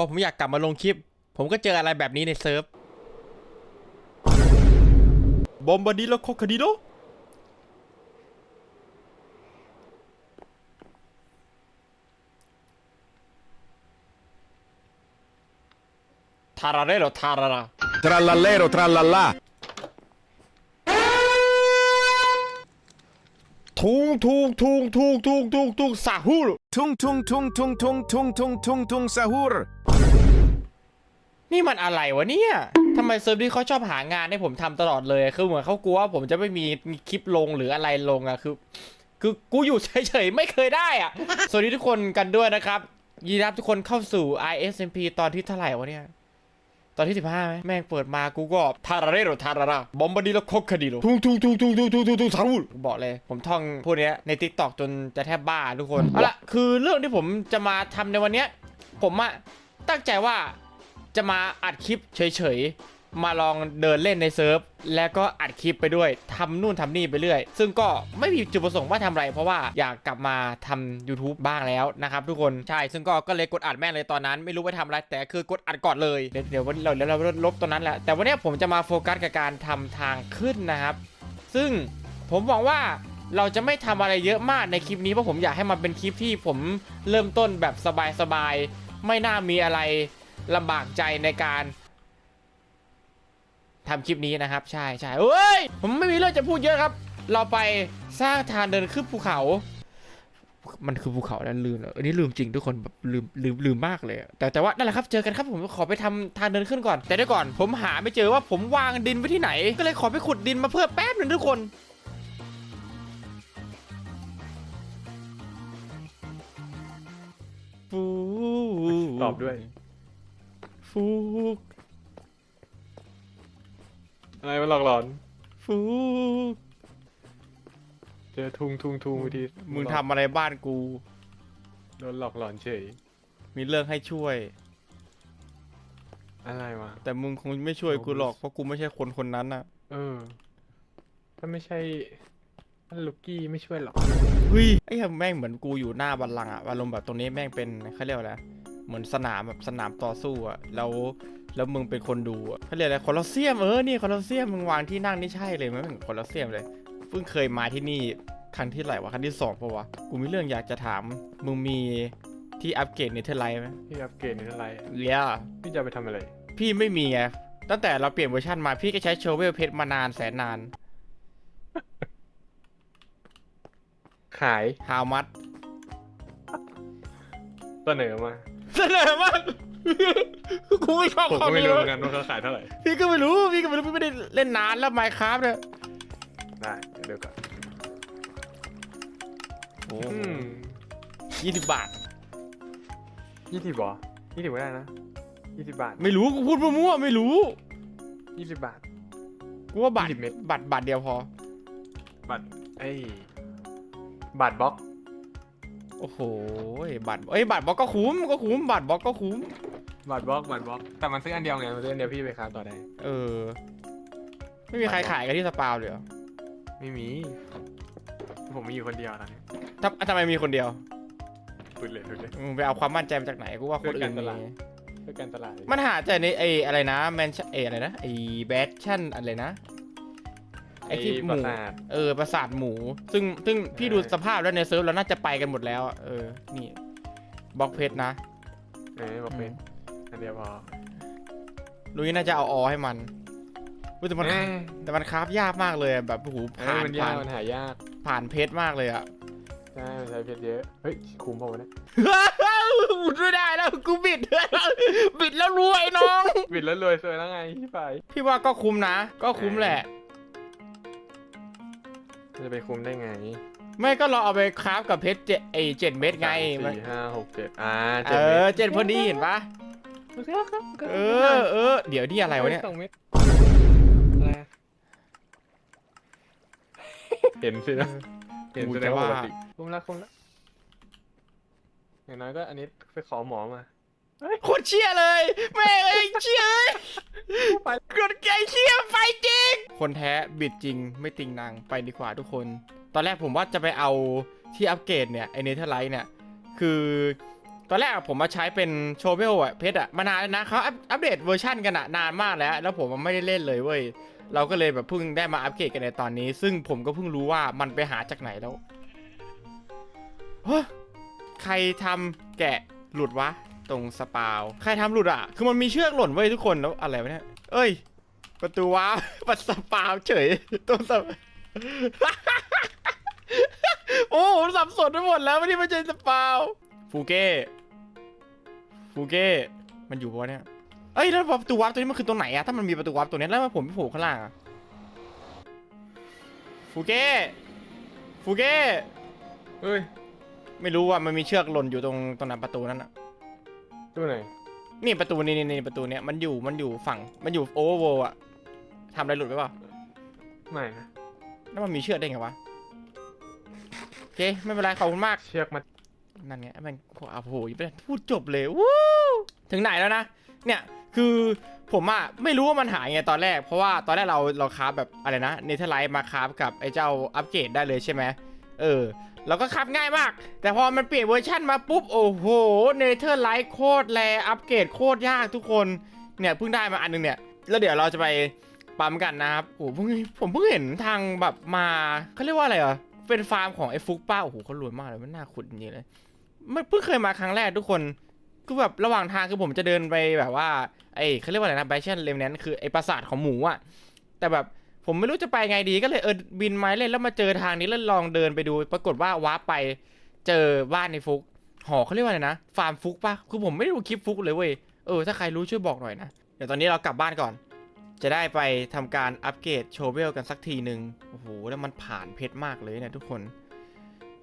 พอผมอยากกลับมาลงคลิป ผมก็เจออะไรแบบนี้ในเซิร์ฟบอมบาดิโลโคคาดิโลทาราเรโรทารารา Trallallero trallallà. ทุ งทุงทุงทุงทุงทุงทุงซาฮูล Tung tung tung tung tung tung tung tung tung sahur. นี่มันอะไรวะเนี่ยทำไมเซิร์ฟนี้เขาชอบหางานให้ผมทำตลอดเลย คือเหมือนเขากลัวว่าผมจะไม่มีคลิปลงหรืออะไรลงอะคือ คือกูอยู่เฉยๆไม่เคยได้อะสวัสดีทุกคนกันด้วยนะครับยินดีรับทุกคนเข้าสู่ ISMP ตอนที่เท่าไหร่วะเนี่ย ตอนที่15ไหมแม่งเปิดมากูก็ทาราเรโรทาราราบอมบาดิโลโคคาดิโลทุงทุงทุงทุงทุงทุงทุงทุงซาวูดบอกเลย ผมท่องพวกเนี้ยใน t ิ k t o k จนจะแทบบ้าทุกคนเอาละคือเรื่องที่ผมจะมาทำในวันเนี้ยผมอะตั้งใจว่าจะมาอัดคลิปเฉยๆ มาลองเดินเล่นในเซิร์ฟแล้วก็อัดคลิปไปด้วยทำนู่นทำนี่ไปเรื่อย ซึ่งก็ไม่มีจุดประสงค์ว่าทำอะไร เพราะว่าอยากกลับมาทำ YouTube บ้างแล้วนะครับทุกคนใช่ ซึ่งก็ก็เลยกดอัดแม่เลยตอนนั้น ไม่รู้ว่าทำอะไร แต่คือกดอัดก่อนเลย เดี๋ยววันเราเดี๋ยวเราลบตอนนั้นแหละแต่วันนี้ผมจะมาโฟกัสกับการทำทางขึ้นนะครับ ซึ่งผมหวังว่าเราจะไม่ทำอะไรเยอะมากในคลิปนี้เพราะผมอยากให้มันเป็นคลิปที่ผมเริ่มต้นแบบสบายๆไม่น่ามีอะไรลำบากใจในการ ทำคลิปนี้นะครับ ใช่ใช่เอ้ย ผมไม่มีเรื่องจะพูดเยอะครับ เราไปสร้างทางเดินขึ้นภูเขา มันคือภูเขาแล้วลืมเหรออันนี้ลืมจริงทุกคนแบบลืมลืมลืมมากเลยอะแต่แต่ว่านั่นแหละครับ เจอกันครับผมขอไปทำทางเดินขึ้นก่อน แต่เดี๋ยวก่อน ผมหาไม่เจอว่าผมวางดินไว้ที่ไหน ก็เลยขอไปขุดดินมาเพิ่มแป๊บหนึงทุกคนฟูตอบด้วยฟูก อะไรมันหลอกหลอน ฟูกเจอทุงทุงทุงวิธีมึงทำอะไรบ้านกู โดนหลอกหลอนเฉย มีเรื่องให้ช่วย อะไรวะ แต่มึงคงไม่ช่วยกูหรอกเพราะกูไม่ใช่คนคนนั้นน่ะ เออ ถ้าไม่ใช่ท่านลูกกี้ไม่ช่วยหรอกเฮ้ยไอ้เหี้ยแม่งเหมือนกูอยู่หน้าบัลลังก์อะอารมณ์แบบตรงนี้แม่งเป็นเขาเรียกว่าอะไรเหมือนสนามแบบสนามต่อสู้อะแล้ว แล้วมึงเป็นคนดูอะเขาเรียกอะไรคอลอสเซียมเออนี่คอลอสเซียมมึงวางที่นั่งนี่ใช่เลยมันเหมือนคอลอสเซียมเลยเพิ่งเคยมาที่นี่ครั้งที่ไหนวะครั้งที่สองปะวะกูมีเรื่องอยากจะถามมึงมีที่อัปเกรดเนเธอร์ไลท์ไหมพี่อัปเกรดนี่เท่าไหรเลียพี่จะเอาไปทำอะไร พี่ไม่มีไงตั้งแต่เราเปลี่ยนเวอร์ชันมาพี่ก็ใช้โชเวลเพชรมานานแสนนานขายฮาวมัดเสนอมา เสนอมาก กูไม่ชอบผมคก็วามไม่นี้รู้เลเหมือยนกันว่าเขาขายเท่าไหร่ พี่ก็ไม่รู้พี่ก็ไม่รู้พี่ไม่ได้เล่นนานแล้วไมค์คราฟเนี่ยได้เดี๋ยวก่อนโอ้อืมยี่สิบบาท ยี่สิบหรอยี่สิบก็ได้นะยี่สิบบาทไม่รู้กูพูดมั่วๆไม่รู้ยี่สิบบาท กูว่าบาท20เม็ดบาทบาทเดียวพอ บัตรไอ้บาทบล็อก โอ้โหบาทเอ้ยบาทบล็อกก็คุ้มก็คุ้มบาทบล็อกก็คุ้ม บาทบล็อกบาทบล็อกแต่มันซื้ออันเดียวไงมันซื้ออันเดียวพี่ไปค้าต่อได้ เออ ไม่มีใครขายกันที่สปาวเลยเหรอไม่มี ผมมีอยู่คนเดียวตอนนี้ทำทำไมมีคนเดียวพูดเลยพูดเลยมึงไปเอาความมั่นใจมาจากไหนกูว่าคนอื่นเพื่อการตลาดมีเพื่อการตลาดมันหาใจในไออะไรนะแมนชั่นไออะไรนะไอแบทชั่นอะไรนะไอ้ที่หมูประสาทเออประสาทหมู ซึ่งซึ่งพี่ใช่ดูสภาพแล้วในเซิร์ฟเราน่าจะไปกันหมดแล้วอะเออ นี่บล็อกเพชรนะเออบอกเป็น อันเดียวพอลุยน่าจะเอาออให้มันเว้ยแต่มันเอ้ยแต่มันคราฟยากมากเลยอะแบบโอ้โหเอ้ผ่ายนมันยาผ่ากนมันหายากผ่านเพชรมากเลยอะใช่มันใช้เพชรเยอะเฮ้ยคุ้มเปล่าวะเนี่ยบุดไม่ได้แล้วกูบิด บิดแล้วรวยน้อง บิดแล้วรวยสวยแล้วไงพี่ไปพี่ว่าก็คุ้มนะ ก็คุ้มแหละ จะไปคุ้มได้ไงไม่ก็เราเอาไปคราฟกับเพชรเจ็ดไอเจ็ดเม็ดไงสามมันสี่ห้าหกเจ็ดอ่าเอเจ็ดเม็อดเจ็ดพอดีเห็นปะ ครับครับเออเออเดี๋ยวนี่อะไรวะเนี่ยสองเม็ดอะไรอะเห็นสินะเห็นกูแสดจะงว่าว่าปกติคุ้มละคุ้มละอย่างน้อยก็อันนี้ไปขอหมอมาโคตรเชี่ยเลยแม่งเอ้ยเชี่ยเอ้ยไปกดใจเชี่ยไปจริง คนแท้บิดจริงไม่ติงนางไปดีกว่าทุกคน ตอนแรกผมว่าจะไปเอาที่อัปเกรดเนี่ยไอเนเธอร์ไลท์เนี่ย คือ ตอนแรกผมมาใช้เป็นโชเวลอะเพชรอะมานานแล้วนะเขาอัปอัปเดตเวอร์ชันกันอะนานมากแล้ว แล้วผมมันไม่ได้เล่นเลยเว้ยเราก็เลยแบบเพิ่งได้มาอัปเกรดกันในตอนนี้ ซึ่งผมก็เพิ่งรู้ว่ามันไปหาจากไหนแล้วเฮ้ใครทำแกะหลุดวะ ตรงสปาวใครทำหลุดอะคือมันมีเชือกหล่นไว้ยทุกคนแล้วอะไรวะเนี่ย เอ้ย ประตูว้าปัดสปาวเฉยตรงสปโอ้ผมสับสนไปหมดแล้วไม่ได้ม่ใช่สปาวฟูเก้ ฟูเก้ มันอยู่ปะเนี่ย เอ้ยแล้วประตูวาร์ปตัวนี้มันคือตรงไหนอะถ้ามันมีประตูวาร์ปตัวนี้แล้วทำไมผมไม่โผล่ข้างล่างอะฟูเก้ ฟูเก้ เฮ้ยไม่รู้ว่ามันมีเชือกหล่นอยู่ตรงตรงนั้นประตูนั้นอะตัวไหน นี่ประตูนี่นี่นี่ประตูเนี้ยมันอยู่มันอยู่ฝั่งมันอยู่โอเวอร์โวอะทำอะไรหลุดไปเปล่าไม่นะแล้วมันมีเชือกได้ไงวะ โอเค ไม่เป็นไรขอบคุณมาก เชือกมา นั่นไงมันโอ้โหยังไม่ได้พูดจบเลยวู้ถึงไหนแล้วนะ เนี่ยคือผมอะไม่รู้ว่ามันหายไงตอนแรก เพราะว่าตอนแรกเราเราคราฟแบบอะไรนะเนเธอร์ไลท์มาคราฟกับไอ้เจ้าอัปเกรดได้เลยใช่ไหมเออเราก็คราฟง่ายมาก แต่พอมันเปลี่ยนเวอร์ชันมาปุ๊บโอ้โหเนเธอร์ไลท์โคตรแรอัปเกรดโคตรยากทุกคนเนี่ยเพิ่งได้มาอันนึงเนี่ยแล้วเดี๋ยวเราจะไปปั๊มกันนะครับโอ้โหเพิ่งผมเพิ่งเห็นทางแบบมาเขาเรียกว่าอะไรอะ เป็นฟาร์มของไอ้ฟุกป้าโอ้โหเขารวยมากเลยมันน่าขุดจริงเลยไม่เพิ่งเคยมาครั้งแรกทุกคนคือแบบระหว่างทางคือผมจะเดินไปแบบว่าไอ้เขาเรียกว่าอะไรนะไบเชนเลมแนนคือไอ้ปราสาทของหมูอะแต่แบบผมไม่รู้จะไปไงดีก็เลยเออบินไม้เล่นแล้วมาเจอทางนี้แล้วลองเดินไปดู ปรากฏว่าว้าร์ปไปเจอบ้านในฟุกหอเขาเรียกว่าอะไรนะฟาร์มฟุกปะคือผมไม่ได้ดูคลิปฟุกเลยเว้ยเออถ้าใครรู้ช่วยบอกหน่อยนะเดี๋ยวตอนนี้เรากลับบ้านก่อน จะได้ไปทำการอัปเกรดโชเวลกันสักทีหนึ่งโอ้โหแล้วมันผ่านเพชรมากเลยเนี่ยทุกคน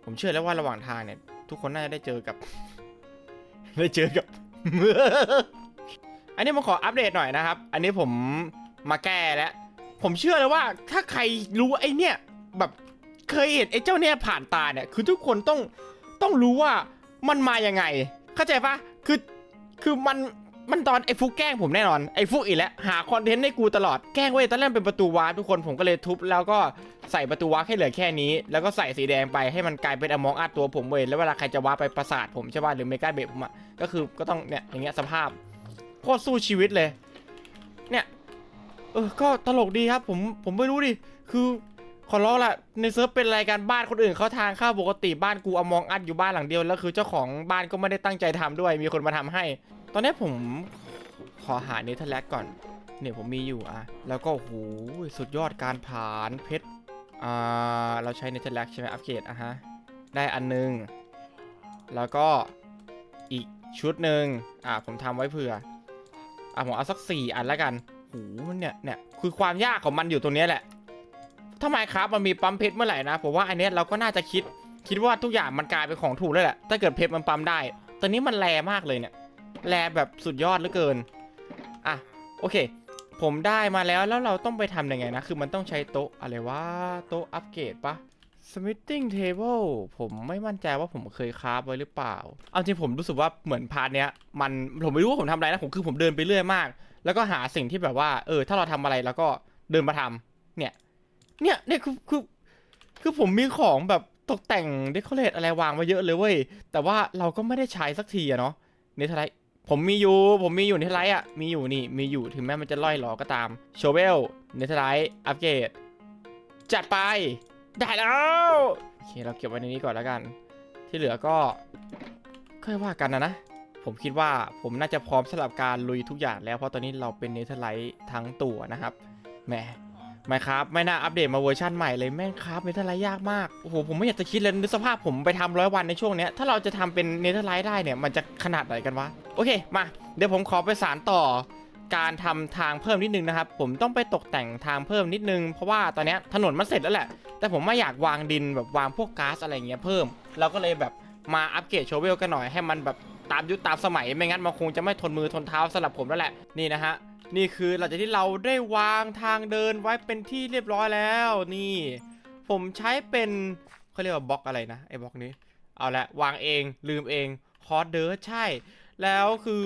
ผมเชื่อแล้วว่าระหว่างทางเนี่ย ทุกคนน่าจะได้เจอกับ ได้เจอกับ อันนี้ผมขออัปเดตหน่อยนะครับ อันนี้ผมมาแก้แล้ว ผมเชื่อเลยว่าถ้าใครรู้ไอ้เนี่ยแบบเคยเห็นไอ้เจ้าเนี่ยผ่านตาเนี่ย คือทุกคนต้องต้องรู้ว่ามันมายังไง เข้าใจปะคือคือมัน มันตอนไอ้ฟุกแกล้งผมแน่นอนไอ้ฟุกอีกแล้วหาคอนเทนต์ให้กูตลอดแกล้งเว้ยตอนแรกเป็นประตูวาร์ปทุกคนผมก็เลยทุบแล้วก็ใส่ประตูวาร์ปให้เหลือแค่นี้ แล้วก็ใส่สีแดงไปให้มันกลายเป็นอมองอัดตัวผมเว้ยแล้วเวลาใครจะวาร์ปไปประสาทผมใช่ป่ะหรือเมกาเบะผมอะก็คือก็ต้องเนี่ยอย่างเงี้ยสภาพโคตรสู้ชีวิตเลย เนี่ยเออก็ตลกดีครับผมผมไม่รู้ดิคือขอร้องละในเซิร์ฟเป็นรายการบ้านคนอื่นเขาทางข้าปกติบ้านกูอมองอัดอยู่บ้านหลังเดียวแล้วคือเจ้าของบ้านก็ไม่ได้ตั้งใจทำด้วยมีคนมาทำให้ ตอนนี้ผมขอหาเนเธอร์แลกก่อน เนี่ยผมมีอยู่อะแล้วก็โหสุดยอดการผ่านเพชร อ่า เราใช้เนเธอร์แลกใช่ไหมอัปเกรดอะฮะ ได้อันหนึง แล้วก็อีกชุดหนึ่งอ่า ผมทำไว้เผื่อ อะผมเอาสักสี่อันแล้วกันโหมันเนี่ยเนี่ยคือความยากของมันอยู่ตรงนี้แหละถ้าไมครับมันมีปั๊มเพชรเมื่อไหร่นะผมว่าอันเนี้เราก็น่าจะคิด คิดว่าทุกอย่างมันกลายเป็นของถูกแล้วแหละถ้าเกิดเพชรมันปั๊มได้ตอนนี้มันแรงมากเลยเนี่ย แรแบบสุดยอดเหลือเกิน อะ โอเค ผมได้มาแล้วแล้วเราต้องไปทำยังไงนะ คือมันต้องใช้โต๊ะอะไรวะ โต๊ะอัปเกรดปะ smithing table ผมไม่มั่นใจว่าผมเคยคราฟไว้หรือเปล่า เอาจริงผมรู้สึกว่าเหมือนพาร์ทเนี้ย มันผมไม่รู้ว่าผมทำอะไรนะ ผมคือผมเดินไปเรื่อยมาก แล้วก็หาสิ่งที่แบบว่า เออ ถ้าเราทำอะไรแล้วก็เดินมาทำเนี่ย เนี่ยเนี่ยคือคือคือผมมีของแบบตกแต่งเดคอเรทอะไรวางไว้เยอะเลยเว้ย แต่ว่าเราก็ไม่ได้ใช้สักทีอะเนาะเนเธอร์ไลท์ ผมมีอยู่ ผมมีอยู่เนเธอร์ไลท์อะมีอยู่นี่ มีอยู่ถึงแม้มันจะล่อยหลอก็ตามโชเวลเนเธอร์ไลท์อัปเกรดจัดไป ได้แล้วโอเคเราเก็บไว้ในนี้ก่อนแล้วกัน ที่เหลือก็ค่อยว่ากันนะนะ ผมคิดว่าผมน่าจะพร้อมสำหรับการลุยทุกอย่างแล้วเพราะตอนนี้เราเป็นเนเธอร์ไลท์ทั้งตัวนะครับแหม ไม่ครับไม่น่าอัปเดตมาเวอร์ชั่นใหม่เลยแม่งครับเนเธอร์ไลท์ยากมากโอ้โหผมไม่อยากจะคิดเลยนึกสภาพผมไปทำร้อยวันในช่วงเนี้ยถ้าเราจะทำเป็นเนเธอร์ไลท์ได้เนี่ยมันจะขนาดไหนกันวะโอเคมาเดี๋ยวผมขอไปสารต่อการทำทางเพิ่มนิดนึงนะครับ ผมต้องไปตกแต่งทางเพิ่มนิดนึง เพราะว่าตอนเนี้ยถนนมันเสร็จแล้วแหละ แต่ผมไม่อยากวางดินแบบวางพวกก๊าซอะไรเงี้ยเพิ่ม เราก็เลยแบบมาอัปเกรดโชเวลกันหน่อยให้มันแบบตามยุคตามสมัยไม่งั้นมันคงจะไม่ทนมือทนเท้าสำหรับผมแล้วแหละนี่นะฮะ นี่คือหลังจากที่เราได้วางทางเดินไว้เป็นที่เรียบร้อยแล้วนี่ ผมใช้เป็นเขาเรียกว่าบล็อกอะไรนะไอ้บล็อกนี้ เอาละวางเองลืมเองคอร์สเดิร์ใช่ แล้วคือ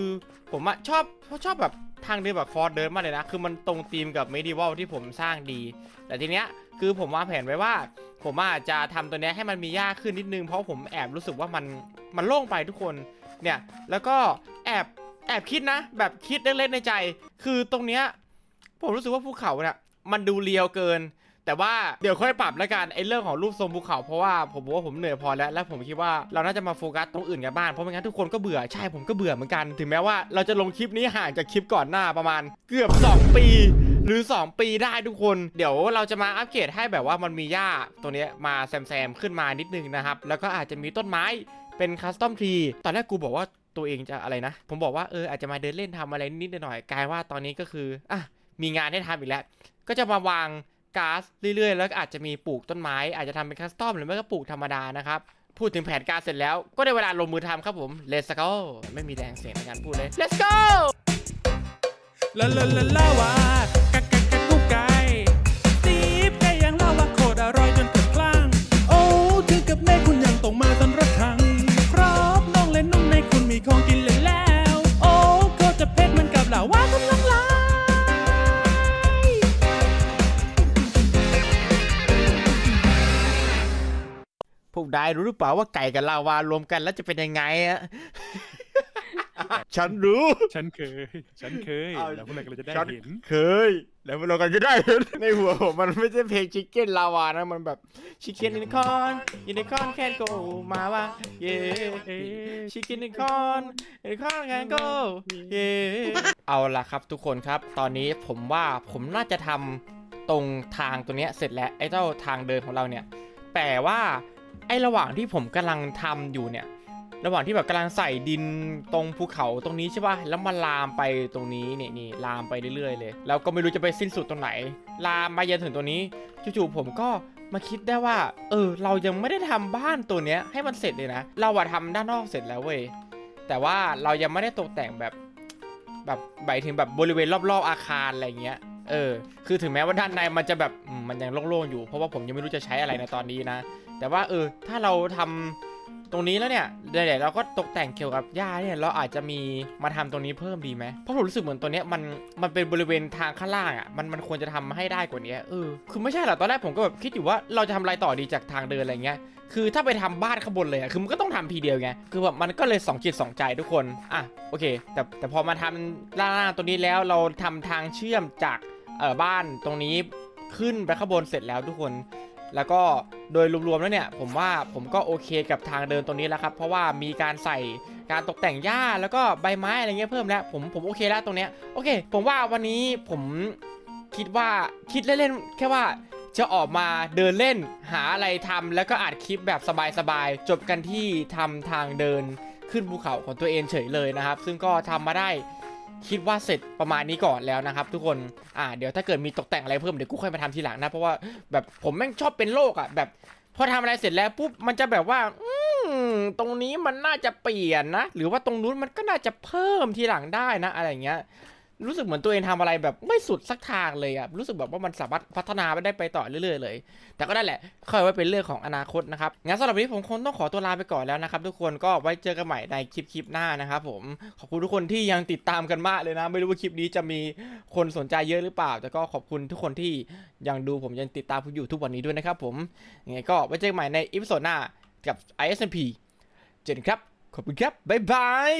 ผมอะชอบชอบแบบทางเดินแบบคอร์สเดิร์มากเลยนะ คือมันตรงธีมกับเมดิวัลที่ผมสร้างดี แต่ทีเนี้ยคือผมวางแผนไว้ว่า ผมอาจจะทำตัวเนี้ยให้มันมียากขึ้นนิดนึง เพราะผมแอบรู้สึกว่ามันมันโล่งไปทุกคน เนี่ย แล้วก็แอบ แอบคิดนะ แบบคิดเล็กๆในใจ คือตรงเนี้ยผมรู้สึกว่าภูเขาเนี่ยมันดูเรียวเกิน แต่ว่าเดี๋ยวค่อยปรับแล้วกันไอ้เรื่องของรูปทรงภูเขาเพราะว่าผมบอกว่าผมเหนื่อยพอแล้วและผมคิดว่าเราน่าจะมาโฟกัสตรงอื่นกันบ้างเพราะไม่งั้นทุกคนก็เบื่อใช่ผมก็เบื่อเหมือนกัน ถึงแม้ว่าเราจะลงคลิปนี้ห่างจากคลิปก่อนหน้าประมาณเกือบ 2 ปีหรือ 2 ปีได้ทุกคน เดี๋ยวเราจะมาอัปเกรดให้แบบว่ามันมีหญ้าตัวเนี้ยมาแซมๆขึ้นมานิดนึงนะครับ แล้วก็อาจจะมีต้นไม้เป็นคัสตอมทรีตอนแรกกูบอกว่า ตัวเองจะอะไรนะ ผมบอกว่าเอออาจจะมาเดินเล่นทำอะไรนิดๆหน่อยๆกลายว่าตอนนี้ก็คืออะมีงานให้ทำอีกแล้ว ก็จะมาวางก๊าซเรื่อยๆ แล้วอาจจะมีปลูกต้นไม้ อาจจะทำเป็นคัสตอมหรือไม่ก็ปลูกธรรมดานะครับพูดถึงแผนการเสร็จแล้วก็ได้เวลาลงมือทำครับผม let's go ไม่มีแรงเสียงในการพูดเลย let's go ลาลาลาลาวา พวกนายรู้หรือเปล่าว่าไก่กับลาวารวมกันแล้วจะเป็นยังไงอะฉันรู้ ฉันเคย ฉันเคย เอา แล้วเมื่อไหร่ก็จะได้ฉันเห็น เคย แล้วเราก็จะได้เห็นในหัวผมมันไม่ใช่เพลงชิคเก้นลาวานะมันแบบชิคเก้นอินคอนอินคอนแคนโกมาว่าเย่ชิคเก้นอินคอนอินคอนแคนโกเย่เอาล่ะครับทุกคนครับ ตอนนี้ผมว่าผมน่าจะทำตรงทางตัวเนี้ยเสร็จแล้วไอ้เจ้าทางเดินของเราเนี่ย แต่ว่า ไอระหว่างที่ผมกำลังทำอยู่เนี่ย ระหว่างที่แบบกำลังใส่ดินตรงภูเขาตรงนี้ใช่ป่ะ แล้วมันลามไปตรงนี้เนี่ยนี่ลามไปเรื่อยๆเลย แล้วก็ไม่รู้จะไปสิ้นสุดตรงไหน ลามมาจนถึงตัวนี้จู่ๆผมก็มาคิดได้ว่า เออ เรายังไม่ได้ทำบ้านตัวเนี้ยให้มันเสร็จเลยนะ เราอะทำด้านนอกเสร็จแล้วเว้ย แต่ว่าเรายังไม่ได้ตกแต่งแบบ แบบหมายถึงแบบบริเวณรอบๆอาคารอะไรเงี้ย เออ คือถึงแม้ว่าด้านในมันจะแบบมมันยังโล่งๆอยู่ เพราะว่าผมยังไม่รู้จะใช้อะไรในตอนนี้นะ แต่ว่าเออถ้าเราทำตรงนี้แล้วเนี่ยเดี๋ยวเราก็ตกแต่งเกี่ยวกับหญ้าเนี่ยเราอาจจะมีมาทำตรงนี้เพิ่มดีไหมเพราะผมรู้สึกเหมือนตัวเนี้ยมันมันเป็นบริเวณทางข้างล่างอะมันมันควรจะทำให้ได้กว่านี้เออคือไม่ใช่หรอกตอนแรกผมก็แบบคิดอยู่ว่าเราจะทำอะไรต่อดีจากทางเดินอะไรเงี้ยคือถ้าไปทำบ้านข้างบนเลยอะคือมันก็ต้องทำทีเดียวไงคือแบบมันก็เลยสองจิตสองใจทุกคนอะโอเค แต่แต่พอมาทำล่างๆตัวนี้แล้วเราทำทางเชื่อมจากเอ่อบ้านตรงนี้ขึ้นไปข้างบนเสร็จแล้วทุกคน แล้วก็โดยรวมๆแล้วเนี่ยผมว่าผมก็โอเคกับทางเดินตรงนี้แล้วครับเพราะว่ามีการใส่การตกแต่งหญ้าแล้วก็ใบไม้อะไรเงี้ยเพิ่มแล้วผมผมโอเคแล้วตรงเนี้ยโอเค ผมว่าวันนี้ผมคิดว่าคิดเล่นๆแค่ว่าจะออกมาเดินเล่นหาอะไรทำแล้วก็อัดคลิปแบบสบายๆจบกันที่ทำทางเดินขึ้นภูเขาของตัวเองเฉยเลยนะครับ ซึ่งก็ทำมาได้ คิดว่าเสร็จประมาณนี้ก่อนแล้วนะครับ ทุกคน อ่า เดี๋ยวถ้าเกิดมีตกแต่งอะไรเพิ่มเดี๋ยวกูค่อยมาทำทีหลังนะ เพราะว่าแบบผมแม่งชอบเป็นโรคอะแบบพอทำอะไรเสร็จแล้วปุ๊บมันจะแบบว่าอืมตรงนี้มันน่าจะเปลี่ยนนะ หรือว่าตรงนู้นมันก็น่าจะเพิ่มทีหลังได้นะ อะไรเงี้ย รู้สึกเหมือนตัวเองทำอะไรแบบไม่สุดสักทางเลยอะรู้สึกแบบว่ามันสามารถพัฒนาไปได้ไปต่อเรื่อยๆเลย แต่ก็ได้แหละค่อยไว้เป็นเรื่องของอนาคตนะครับงั้นสำหรับวันนี้ผมคงต้องขอตัวลาไปก่อนแล้วนะครับทุกคนก็ไว้เจอกันใหม่ในคลิปคลิปหน้านะครับผมขอบคุณทุกคนที่ยังติดตามกันมากเลยนะ ไม่รู้ว่าคลิปนี้จะมีคนสนใจเยอะหรือเปล่า แต่ก็ขอบคุณทุกคนที่ยังดูผมยังติดตามผมอยู่ทุกวันนี้ด้วยนะครับผมยังไงก็ไว้เจอกันใหม่ในอีพิโซดหน้ากับ ISMP เจนครับขอบคุณครับบ๊ายบาย